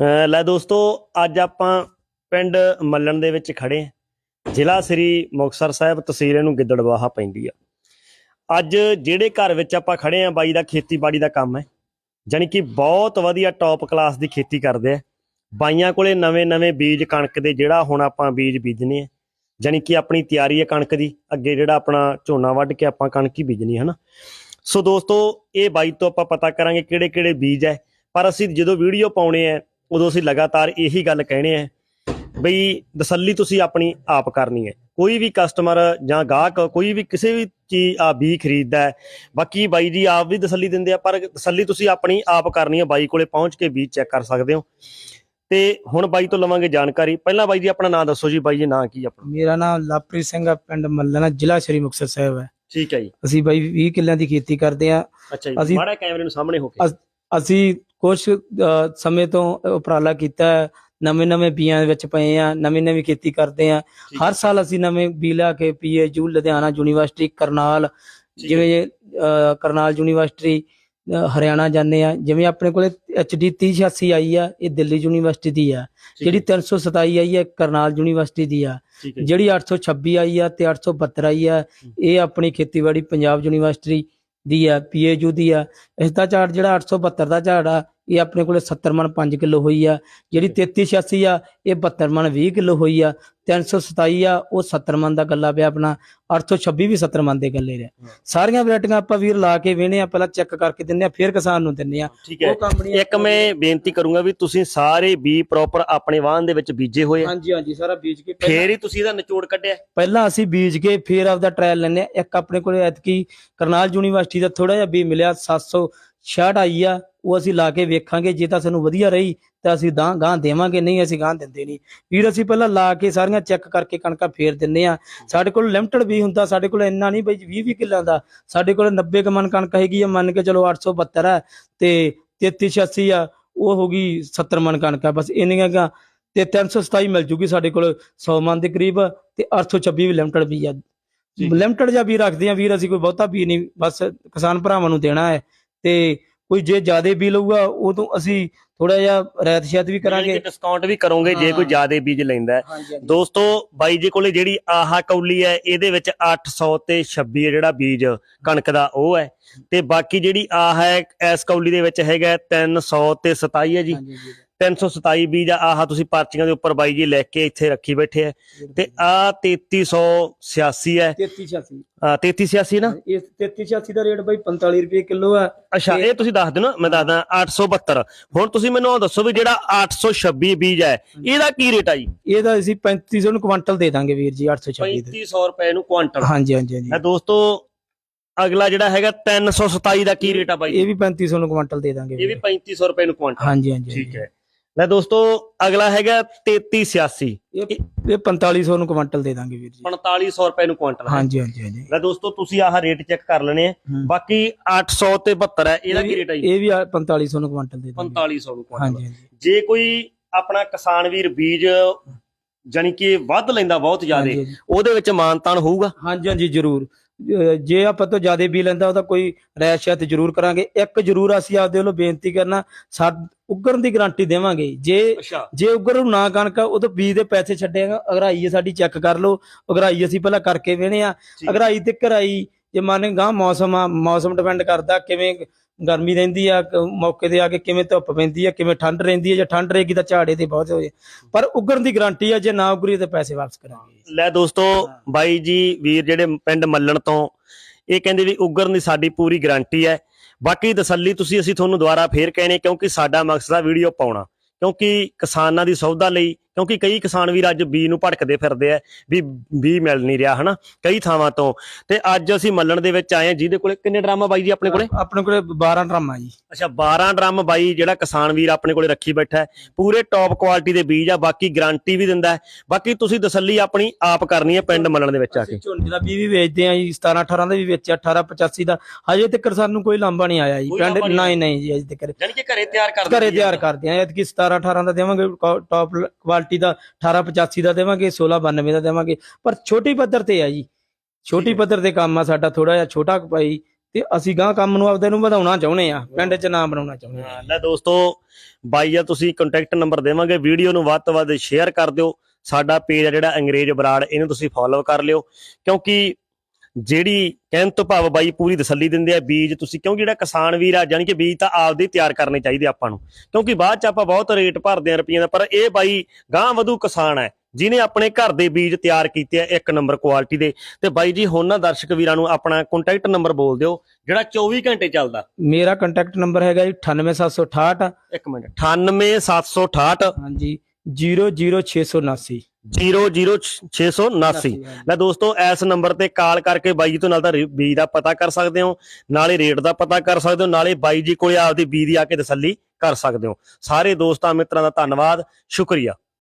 ਅਹ ਲੈ ਦੋਸਤੋ, ਅੱਜ ਆਪਾਂ ਪਿੰਡ ਮੱਲਣ ਦੇ ਵਿੱਚ ਖੜੇ ਹਾਂ। ਜ਼ਿਲ੍ਹਾ ਸ੍ਰੀ ਮੁਕਤਸਰ ਸਾਹਿਬ ਤਹਿਸੀਲ ਨੂੰ ਗਿੱਦੜਵਾਹਾ ਪੈਂਦੀ ਆ। ਅੱਜ ਜਿਹੜੇ ਘਰ ਵਿੱਚ ਆਪਾਂ ਖੜੇ ਆ ਬਾਈ ਦਾ ਖੇਤੀਬਾੜੀ ਦਾ ਕੰਮ ਹੈ। ਜਾਣੀ ਕਿ ਬਹੁਤ ਵਧੀਆ ਟੌਪ ਕਲਾਸ ਦੀ ਖੇਤੀ ਕਰਦੇ ਆ। ਬਾਈਆਂ ਕੋਲੇ ਨਵੇਂ-ਨਵੇਂ ਬੀਜ ਕਣਕ ਦੇ ਜਿਹੜਾ ਹੁਣ ਆਪਾਂ ਬੀਜ ਬੀਜਨੇ ਆ। ਜਾਣੀ ਕਿ ਆਪਣੀ ਤਿਆਰੀ ਹੈ ਕਣਕ ਦੀ, ਅੱਗੇ ਜਿਹੜਾ ਆਪਣਾ ਝੋਨਾ ਵੱਢ ਕੇ ਆਪਾਂ ਕਣਕ ਹੀ ਬੀਜਣੀ ਹੈ ਨਾ ਸੋ ਦੋਸਤੋ, ਇਹ ਬਾਈ ਤੋਂ ਆਪਾਂ ਪਤਾ ਕਰਾਂਗੇ ਕਿਹੜੇ-ਕਿਹੜੇ ਬੀਜ ਹੈ। ਪਰ ਅਸੀਂ ਜਦੋਂ ਵੀਡੀਓ ਪਾਉਣੇ ਆ ਉਦੋਂ ਅਸੀਂ ਲਗਾਤਾਰ ਇਹੀ ਗੱਲ ਕਹਿਣੇ ਆ ਬਈ ਤਸੱਲੀ ਤੁਸੀਂ ਆਪਣੀ ਆਪ ਕਰਨੀ ਹੈ। ਕੋਈ ਵੀ ਕਸਟਮਰ ਜਾਂ ਗਾਹਕ ਕੋਈ ਵੀ ਕਿਸੇ ਵੀ ਚੀਜ਼ ਆ ਬੀ ਖਰੀਦਦਾ ਹੈ ਬਾਕੀ ਬਾਈ ਜੀ ਆਪ ਵੀ ਤਸੱਲੀ ਦਿੰਦੇ ਆ ਪਰ ਤਸੱਲੀ ਤੁਸੀਂ ਆਪਣੀ ਆਪ ਕਰਨੀ ਹੈ ਬਾਈ ਕੋਲੇ ਪਹੁੰਚ ਕੇ ਬੀਜ ਚੈੱਕ ਕਰ ਸਕਦੇ ਹੋ। ਤੇ ਹੁਣ ਬਾਈ ਤੋਂ ਲਵਾਂਗੇ ਜਾਣਕਾਰੀ। ਪਹਿਲਾਂ ਬਾਈ ਜੀ ਆਪਣਾ ਨਾਮ ਦੱਸੋ ਜੀ ਬਾਈ ਜੀ ਨਾਂ ਕੀ ਆਪਣਾ? ਮੇਰਾ ਨਾਮ ਲਵਪ੍ਰੀਤ ਸਿੰਘ ਆ ਪਿੰਡ ਮੱਲਣਾ ਜ਼ਿਲ੍ਹਾ ਸ਼੍ਰੀ ਮੁਕਤਸਰ ਸਾਹਿਬ ਹੈ। ਠੀਕ ਹੈ ਜੀ। ਅਸੀਂ ਬਾਈ 20 ਕਿੱਲਿਆਂ ਦੀ ਖੇਤੀ ਕਰਦੇ ਆ ਅੱਛਾ ਜੀ ਅਸੀਂ- ਮਾੜਾ ਕੈਮਰੇ ਨੂੰ ਸਾਹਮਣੇ ਹੋ ਕੇ। ਅਸੀਂ ਕੁਝ ਸਮੇਂ ਤੋਂ ਉਪਰਾਲਾ ਕੀਤਾ ਹੈ। ਨਵੇਂ ਨਵੇਂ ਬੀਆਂ ਵਿੱਚ ਪਏ ਆ ਨਵੀਂ ਨਵੀਂ ਖੇਤੀ ਕਰਦੇ ਆ ਹਰ ਸਾਲ ਅਸੀਂ ਨਵੇਂ ਬੀ ਲਿਆ ਕੇ ਪੀਏਯੂ ਲੁਧਿਆਣਾ ਯੂਨੀਵਰਸਿਟੀ ਕਰਨਾਲ। ਜਿਵੇਂ ਕਰਨਾਲ ਯੂਨੀਵਰਸਿਟੀ ਹਰਿਆਣਾ ਜਾਂਦੇ ਆ ਜਿਵੇਂ ਆਪਣੇ ਕੋਲੇ ਐਚਡੀ 3086 ਆਈ ਆ ਇਹ ਦਿੱਲੀ ਯੂਨੀਵਰਸਿਟੀ ਦੀ ਆ। ਜਿਹੜੀ ਹੈ, 327 ਆਈ ਹੈ ਕਰਨਾਲ ਯੂਨੀਵਰਸਿਟੀ ਦੀ ਆ। ਜਿਹੜੀ 826 ਆਈ ਆ ਤੇ 872 ਆਈ ਆ ਇਹ ਆਪਣੀ ਖੇਤੀਬਾੜੀ ਪੰਜਾਬ ਯੂਨੀਵਰਸਿਟੀ ਦੀ ਆ ਪੀਏਯੂ ਦੀ ਆ। ਇਸ ਦਾ ਝਾੜ ਜਿਹੜਾ 872 ਦਾ ਝਾੜ ਆ ਇਹ ਆਪਣੇ ਕੋਲੇ 70 ਮਣ 5 ਕਿਲੋ ਹੋਈ ਆ ਜਿਹੜੀ 3386 ਆ ਇਹ 72 ਮਣ 20 ਕਿਲੋ ਹੋਈ ਆ 327 ਆ ਉਹ 70 ਮਣ ਦਾ ਗੱਲਾ ਪਿਆ ਆਪਣਾ 826 ਵੀ 70 ਮਣ ਦੇ ਗੱਲੇ ਰਿਹਾ। ਸਾਰੀਆਂ ਵੈਰਾਈਟੀਆਂ ਆਪਾਂ ਵੀਰ ਲਾ ਕੇ ਵੇਨੇ ਆ ਪਹਿਲਾਂ ਚੈੱਕ ਕਰਕੇ ਦਿੰਨੇ ਆ ਫਿਰ ਕਿਸਾਨ ਨੂੰ ਦਿੰਨੇ ਆ। ਉਹ ਕੰਪਨੀ ਇੱਕ ਮੈਂ ਬੇਨਤੀ ਕਰੂੰਗਾ ਵੀ ਤੁਸੀਂ ਸਾਰੇ ਬੀ ਪ੍ਰੋਪਰ ਆਪਣੇ ਵਾਹਨ ਦੇ ਵਿੱਚ ਬੀਜੇ ਹੋਏ ਆ। ਹਾਂਜੀ ਹਾਂਜੀ ਸਾਰਾ ਬੀਜ ਕੇ ਫੇਰ ਹੀ ਤੁਸੀਂ ਇਹਦਾ ਨਿਚੋੜ ਕੱਢਿਆ। ਪਹਿਲਾਂ ਅਸੀਂ ਬੀਜ ਕੇ ਫਿਰ ਆਪਦਾ ਟ੍ਰਾਇਲ ਲੈਨੇ ਆ। ਇੱਕ ਆਪਣੇ ਕੋਲੇ ਐਤਕੀ ਕਰਨਾਲ ਯੂਨੀਵਰਸਿਟੀ ਦਾ ਥੋੜਾ ਜਿਹਾ ਬੀ ਮਿਲਿਆ 766 ਆਈ ਆ ਉਹ ਅਸੀਂ ਲਾ ਕੇ ਵੇਖਾਂਗੇ ਜੇ ਤਾਂ ਸਾਨੂੰ ਵਧੀਆ ਰਹੀ ਤਾਂ ਅਸੀਂ ਗਾਂ ਗਾਂ ਦੇਵਾਂਗੇ ਨਹੀਂ ਅਸੀਂ ਗਾਂ ਦਿੰਦੇ ਨਹੀਂ। ਵੀਰ ਅਸੀਂ ਪਹਿਲਾਂ ਲਾ ਕੇ ਸਾਰੀਆਂ ਚੈੱਕ ਕਰਕੇ ਕਣਕਾਂ ਫੇਰ ਦਿੰਨੇ ਆ ਸਾਡੇ ਕੋਲ ਲਿਮਟਡ ਵੀ ਹੁੰਦਾ ਸਾਡੇ ਕੋਲ ਇੰਨਾ ਨਹੀਂ ਬਈ 20 20 ਕਿੱਲਿਆਂ ਦਾ। ਸਾਡੇ ਕੋਲ 90 ਕੁ ਮਣ ਕਣਕ ਹੈਗੀ ਆ ਮੰਨ ਕੇ ਚਲੋ 872 ਹੈ ਤੇ 3386 ਆ ਉਹ ਹੋ ਗਈ 70 ਮਣ ਕਣਕ ਆ। ਬਸ ਇੰਨੀਆਂ ਕੁ ਤੇ 327 ਮਿਲ ਜੂਗੀ ਸਾਡੇ ਕੋਲ 100 ਮਣ ਦੇ ਕਰੀਬ ਤੇ 826 ਵੀ ਲਿਮਟਡ ਵੀ ਆ। ਲਿਮਟਡ ਜਾਂ ਵੀ ਰੱਖਦੇ ਆ ਵੀਰ ਅਸੀਂ ਕੋਈ ਬਹੁਤਾ ਵੀ ਨਹੀਂ ਬਸ ਕਿਸਾਨ ਭਰਾਵਾਂ ਨੂੰ ਦੇਣਾ ਹੈ ਤੇ ਕੋਈ ਜੇ ਜ਼ਿਆਦਾ ਵੀ ਲਊਗਾ ਉਦੋਂ ਅਸੀਂ ਥੋੜਾ ਜਿਹਾ ਰਹਿਤ ਸ਼ਾਇਦ ਵੀ ਕਰਾਂਗੇ। ਡਿਸਕਾਊਂਟ ਵੀ ਕਰੋਗੇ ਜੇ ਕੋਈ। ਜ਼ਿਆਦਾ ਬੀਜ ਲੈਂਦਾ ਦੋਸਤੋ ਬਾਈ ਜੀ ਕੋਲੇ ਜਿਹੜੀ ਆਹ ਕੌਲੀ ਹੈ ਇਹਦੇ ਵਿੱਚ 800 ਤੇ 26 ਹੈ ਜਿਹੜਾ ਬੀਜ ਕਣਕ ਦਾ ਉਹ ਹੈ। ਤੇ ਬਾਕੀ ਜਿਹੜੀ ਆਹ ਹੈ ਇਸ ਕੌਲੀ ਦੇ ਵਿੱਚ ਹੈਗਾ 300 ਤੇ 27 ਹੈ ਜੀ। 327 ਬੀਜ ਆ ਆਹ ਤੁਸੀਂ ਪਰਚੀਆਂ ਦੇ ਉੱਪਰ ਬਾਈ ਜੀ ਲਿਖ ਕੇ ਇੱਥੇ ਰੱਖੀ ਬੈਠੇ ਆ। ਤੇ ਆ 3386 ਹੈ। 3386 ਆਹ 3386 ਨਾ? ਇਹ 3386 ਦਾ ਰੇਟ ਬਾਈ 45 ਰੁਪਏ ਕਿਲੋ ਆ। ਅੱਛਾ ਇਹ ਤੁਸੀਂ ਦੱਸ ਦਿਓ ਨਾ ਮੈਂ ਦੱਸਦਾ 872 ਹੁਣ ਤੁਸੀਂ ਮੈਨੂੰ ਦੱਸੋ ਵੀ ਜਿਹੜਾ 826 ਬੀਜ ਹੈ ਇਹਦਾ ਕੀ ਰੇਟ ਆ ਜੀ? ਇਹਦਾ ਅਸੀਂ 3500 ਨੂੰ ਕੁਆਂਟਲ ਦੇ ਦਾਂਗੇ ਵੀਰ ਜੀ 826 ਦੇ। 3500 ਰੁਪਏ ਨੂੰ ਕੁਆਂਟਲ। ਹਾਂਜੀ ਹਾਂਜੀ ਹਾਂਜੀ। ਦੋਸਤੋ ਅਗਲਾ ਜਿਹੜਾ ਹੈਗਾ 327 ਦਾ ਕੀ ਰੇਟ ਆ ਬਾਈ? ਇਹ ਵੀ 3500 ਨੂੰ ਕੁਆਂਟਲ ਦੇ ਦਾਂਗੇ ਇਹ ਵੀ 3500 ਰੁਪਏ ਨੂੰ ਕੁਆਂਟਲ। ਹਾਂਜੀ ਹਾਂਜੀ। ਠੀਕ ਹੈ। ਲੈ ਦੋਸਤੋ ਅਗਲਾ ਹੈਗਾ 3386 ਇਹ ਇਹ 4500 ਨੂੰ ਕੁਆਂਟਲ ਦੇ ਦਾਂਗੇ ਵੀਰ ਜੀ। 4500 ਰੁਪਏ ਨੂੰ ਕੁਆਂਟਲ ਹੈ। ਹਾਂਜੀ ਹਾਂਜੀ ਹਾਂਜੀ। ਲੈ ਦੋਸਤੋ ਤੁਸੀਂ ਆਹ ਰੇਟ ਚੈੱਕ ਕਰ ਲੈਣੇ। ਬਾਕੀ 800 ਤੇ 72 ਹੈ ਇਹਦਾ ਇਹ ਕੀ ਰੇਟ ਹੈ ਇਹ ਵੀ ਆ 4500 ਨੂੰ ਕੁਆਂਟਲ ਦੇ ਦਾਂਗੇ। 4500 ਨੂੰ ਹਾਂਜੀ ਜੇ ਕੋਈ ਆਪਣਾ ਕਿਸਾਨ ਵੀਰ ਬੀਜ ਜਾਨੀ ਕਿ ਵੱਧ ਲੈਂਦਾ ਬਹੁਤ ਜ਼ਿਆਦਾ। ਉਹਦੇ ਵਿੱਚ ਮਾਨਤਾਨ ਹੋਊਗਾ? ਹਾਂਜੀ ਹਾਂਜੀ ਜ਼ਰੂਰ। ਜੇ ਆਪਾਂ ਤੋਂ ਜ਼ਿਆਦਾ ਵੀ ਲੈਂਦਾ ਉਹਦਾ ਕੋਈ ਰੈਸ਼ਤ ਜ਼ਰੂਰ ਕਰਾਂਗੇ। ਇੱਕ ਜ਼ਰੂਰ ਅਸੀਂ ਆਪਦੇ ਵੱਲੋਂ ਬੇਨਤੀ ਕਰਨਾ ਸਾ ਉਗਰਨ ਦੀ ਗਾਰੰਟੀ ਦੇਵਾਂਗੇ। ਜੇ ਜੇ ਉਗਰ ਨੂੰ ਨਾ ਕਣਕ ਉਹ ਤਾਂ ਬੀਜ ਦੇ ਪੈਸੇ ਛੱਡੇਗਾ ਅਗਰਾਈ ਸਾਡੀ ਚੈੱਕ ਕਰ ਲਓ। ਅਗਰਾਈ ਅਸੀਂ ਪਹਿਲਾਂ ਕਰਕੇ ਵੇਣੇ ਆ। ਅਗਰਾਈ ਤੇ ਕਰਾਈ ਜੇ ਮੰਨ ਗਾਂ ਮੌਸਮ ਆ ਮੌਸਮ ਡਿਪੈਂਡ ਕਰਦਾ ਕਿਵੇਂ ਗਰਮੀ ਰਹਿੰਦੀ ਆ, ਕ- ਮੌਕੇ ਤੇ ਆ ਕੇ ਕਿਵੇਂ ਧੁੱਪ ਪੈਂਦੀ ਆ, ਕਿਵੇਂ ਠੰਡ ਰਹਿੰਦੀ ਆ, ਜੇ ਠੰਡ ਰਹੇਗੀ ਤਾਂ ਝਾੜੇ ਤੇ ਬਹੁਤ ਹੋਏ। ਪਰ ਉਗਰਨ ਦੀ ਗਾਰੰਟੀ ਆ, ਜੇ ਨਾ ਉਗਰੀ ਤਾਂ ਪੈਸੇ ਵਾਪਸ ਕਰਾਂਗੇ। ਲੈ ਦੋਸਤੋ, ਬਾਈ ਜੀ, ਵੀਰ ਜਿਹੜੇ ਪਿੰਡ ਮੱਲਣ ਤੋਂ, ਇਹ ਕਹਿੰਦੇ ਵੀ ਉਗਰਨ ਦੀ ਸਾਡੀ ਪੂਰੀ ਗਾਰੰਟੀ ਹੈ। ਬਾਕੀ ਤਸੱਲੀ ਤੁਸੀਂ, ਅਸੀਂ ਤੁਹਾਨੂੰ ਦੁਬਾਰਾ ਫੇਰ ਕਹਿਣੇ, ਕਿਉਂਕਿ ਸਾਡਾ ਮਕਸਦ ਆ ਵੀਡੀਓ ਪਾਉਣਾ। ਕਿਉਂਕਿ ਕਿਸਾਨਾਂ ਦੀ ਸੌਦਾ ਲਈ ਕਿਉਂਕਿ ਕਈ ਕਿਸਾਨ ਵੀਰ ਅੱਜ ਬੀ ਨੂੰ ਭਟਕਦੇ ਫਿਰਦੇ ਆ ਵੀ ਬੀ ਮਿਲ ਨਹੀਂ ਰਿਹਾ ਹਨਾ? ਕਈ ਥਾਵਾਂ ਤੋਂ। ਤੇ ਅੱਜ ਅਸੀਂ ਮੱਲਣ ਦੇ ਵਿੱਚ ਆਏ ਆ ਜਿਹਦੇ ਕੋਲੇ ਕਿੰਨੇ ਡਰਾਮਾ ਬਾਈ ਜੀ ਆਪਣੇ ਕੋਲੇ? ਆਪਣੇ ਕੋਲੇ 12 ਡਰਮ ਆ ਜੀ। ਅੱਛਾ 12 ਡਰਮ ਬਾਈ ਜਿਹੜਾ ਕਿਸਾਨ ਵੀਰ ਆਪਣੇ ਕੋਲੇ ਰੱਖੀ ਬੈਠਾ ਹੈ। ਪੂਰੇ ਟੌਪ ਕੁਆਲਿਟੀ ਦੇ ਬੀਜ ਆ ਬਾਕੀ ਗਾਰੰਟੀ ਵੀ ਦਿੰਦਾ ਹੈ। ਬਾਕੀ ਤੁਸੀਂ ਤਸੱਲੀ ਆਪਣੀ ਆਪ ਕਰਨੀ ਹੈ ਪਿੰਡ ਮੱਲਣ ਦੇ ਵਿੱਚ ਆ ਕੇ। ਝੋਨੇ ਦਾ ਬੀਜ ਵੀ ਵੇਚਦੇ ਆ ਜੀ 17 18 ਦਾ ਵੀ ਵੇਚਿਆ 18 85 ਦਾ। ਹਜੇ ਤੱਕ ਸਾਨੂੰ ਕੋਈ ਲਾਂਭਾ ਨਹੀਂ ਆਇਆ ਜੀ ਪਿੰਡ ਨਹੀਂ ਨਹੀਂ ਜੀ ਅਜੇ ਤੱਕ। ਯਾਨੀ ਕਿ ਘਰੇ ਤਿਆਰ ਕਰ ਘਰੇ ਤਿਆਰ ਕਰਦੇ ਆ ਐਤਕੀ 17 18 ਦਾ ਦੇਵਾਂਗੇ ਟੌਪ ਕੁਆਲਿਟੀ ਦਾ 18 85 ਦਾ ਦੇਵਾਂਗੇ 16 92 ਦਾ ਦੇਵਾਂਗੇ। ਪਰ ਛੋਟੀ ਪੱਧਰ ਤੇ ਆ ਜੀ। ਛੋਟੀ ਪੱਧਰ ਤੇ ਕੰਮ ਆ ਸਾਡਾ ਥੋੜਾ ਜਿਹਾ ਛੋਟਾ ਭਾਈ। ਤੇ ਅਸੀਂ ਗਾਂ ਕੰਮ ਨੂੰ ਆਪਦੇ ਨੂੰ ਵਧਾਉਣਾ ਚਾਹੁੰਦੇ ਆ ਪਿੰਡ 'ਚ ਨਾਮ ਬਣਾਉਣਾ ਚਾਹੁੰਦੇ ਆ। ਹਾਂ, ਲੈ ਦੋਸਤੋ ਬਾਈ ਆ ਤੁਸੀਂ ਕੰਟੈਕਟ ਨੰਬਰ ਦੇਵਾਂਗੇ। ਵੀਡੀਓ ਨੂੰ ਵੱਧ ਤੋਂ ਵੱਧ ਸ਼ੇਅਰ ਕਰ ਦਿਓ। ਸਾਡਾ ਪੇਜ ਆ ਜਿਹੜਾ ਅੰਗਰੇਜ਼ ਬਰਾੜ ਇਹਨੂੰ ਤੁਸੀਂ ਫੋਲੋ ਕਰ ਲਿਓ। ਕਿਉਂਕਿ ਜਿਹੜੀ ਕਹਿਣ ਤੋਂ ਭਾਵ ਬਾਈ ਪੂਰੀ ਤਸੱਲੀ ਦਿੰਦੇ ਆ ਬੀਜ ਤੁਸੀਂ ਕਿਉਂਕਿ ਜਿਹੜਾ ਕਿਸਾਨ ਵੀਰ ਆ ਜਾਣੀ ਕਿ ਬੀਜ ਤਾਂ ਆਪਦੇ ਤਿਆਰ ਕਰਨੇ ਚਾਹੀਦੇ ਆਪਾਂ ਨੂੰ। ਕਿਉਂਕਿ ਬਾਅਦ ਚ ਆਪਾਂ ਬਹੁਤ ਰੇਟ ਭਰਦੇ ਆ ਰੁਪਈਆਂ ਦਾ ਪਰ ਇਹ ਬਾਈ ਗਾਂ ਵਧੂ ਕਿਸਾਨ ਹੈ ਜਿਨੇ ਆਪਣੇ ਘਰ ਦੇ ਬੀਜ ਤਿਆਰ ਕੀਤੇ ਆ ਇੱਕ ਨੰਬਰ ਕੁਆਲਿਟੀ ਦੇ। ਤੇ ਬਾਈ ਜੀ ਹੁਣ ਨਾ ਦਰਸ਼ਕ ਵੀਰਾਂ ਨੂੰ ਆਪਣਾ ਕੰਟੈਕਟ ਨੰਬਰ ਬੋਲ ਦਿਓ ਜਿਹੜਾ 24 ਘੰਟੇ ਚੱਲਦਾ। ਮੇਰਾ ਕੰਟੈਕਟ ਨੰਬਰ ਹੈਗਾ ਜੀ 98768 ਇੱਕ ਮਿੰਟ 98768 ਹਾਂਜੀ। 00679 00679 ਲੈ ਦੋਸਤੋ ਇਸ ਨੰਬਰ ਤੇ ਕਾਲ ਕਰਕੇ ਬਾਈ ਜੀ ਤੋਂ ਨਾਲ ਤਾਂ ਬੀਜ ਦਾ ਪਤਾ ਕਰ ਸਕਦੇ ਹੋ ਨਾਲੇ ਰੇਟ ਦਾ ਪਤਾ ਕਰ ਸਕਦੇ ਹੋ ਨਾਲੇ ਬਾਈ ਜੀ ਕੋਲੇ ਆਪਦੀ ਬੀਜ ਦੀ ਆ ਕੇ ਤਸੱਲੀ ਕਰ ਸਕਦੇ ਹੋ। ਸਾਰੇ ਦੋਸਤਾਂ ਮਿੱਤਰਾਂ ਦਾ ਧੰਨਵਾਦ ਸ਼ੁਕਰੀਆ।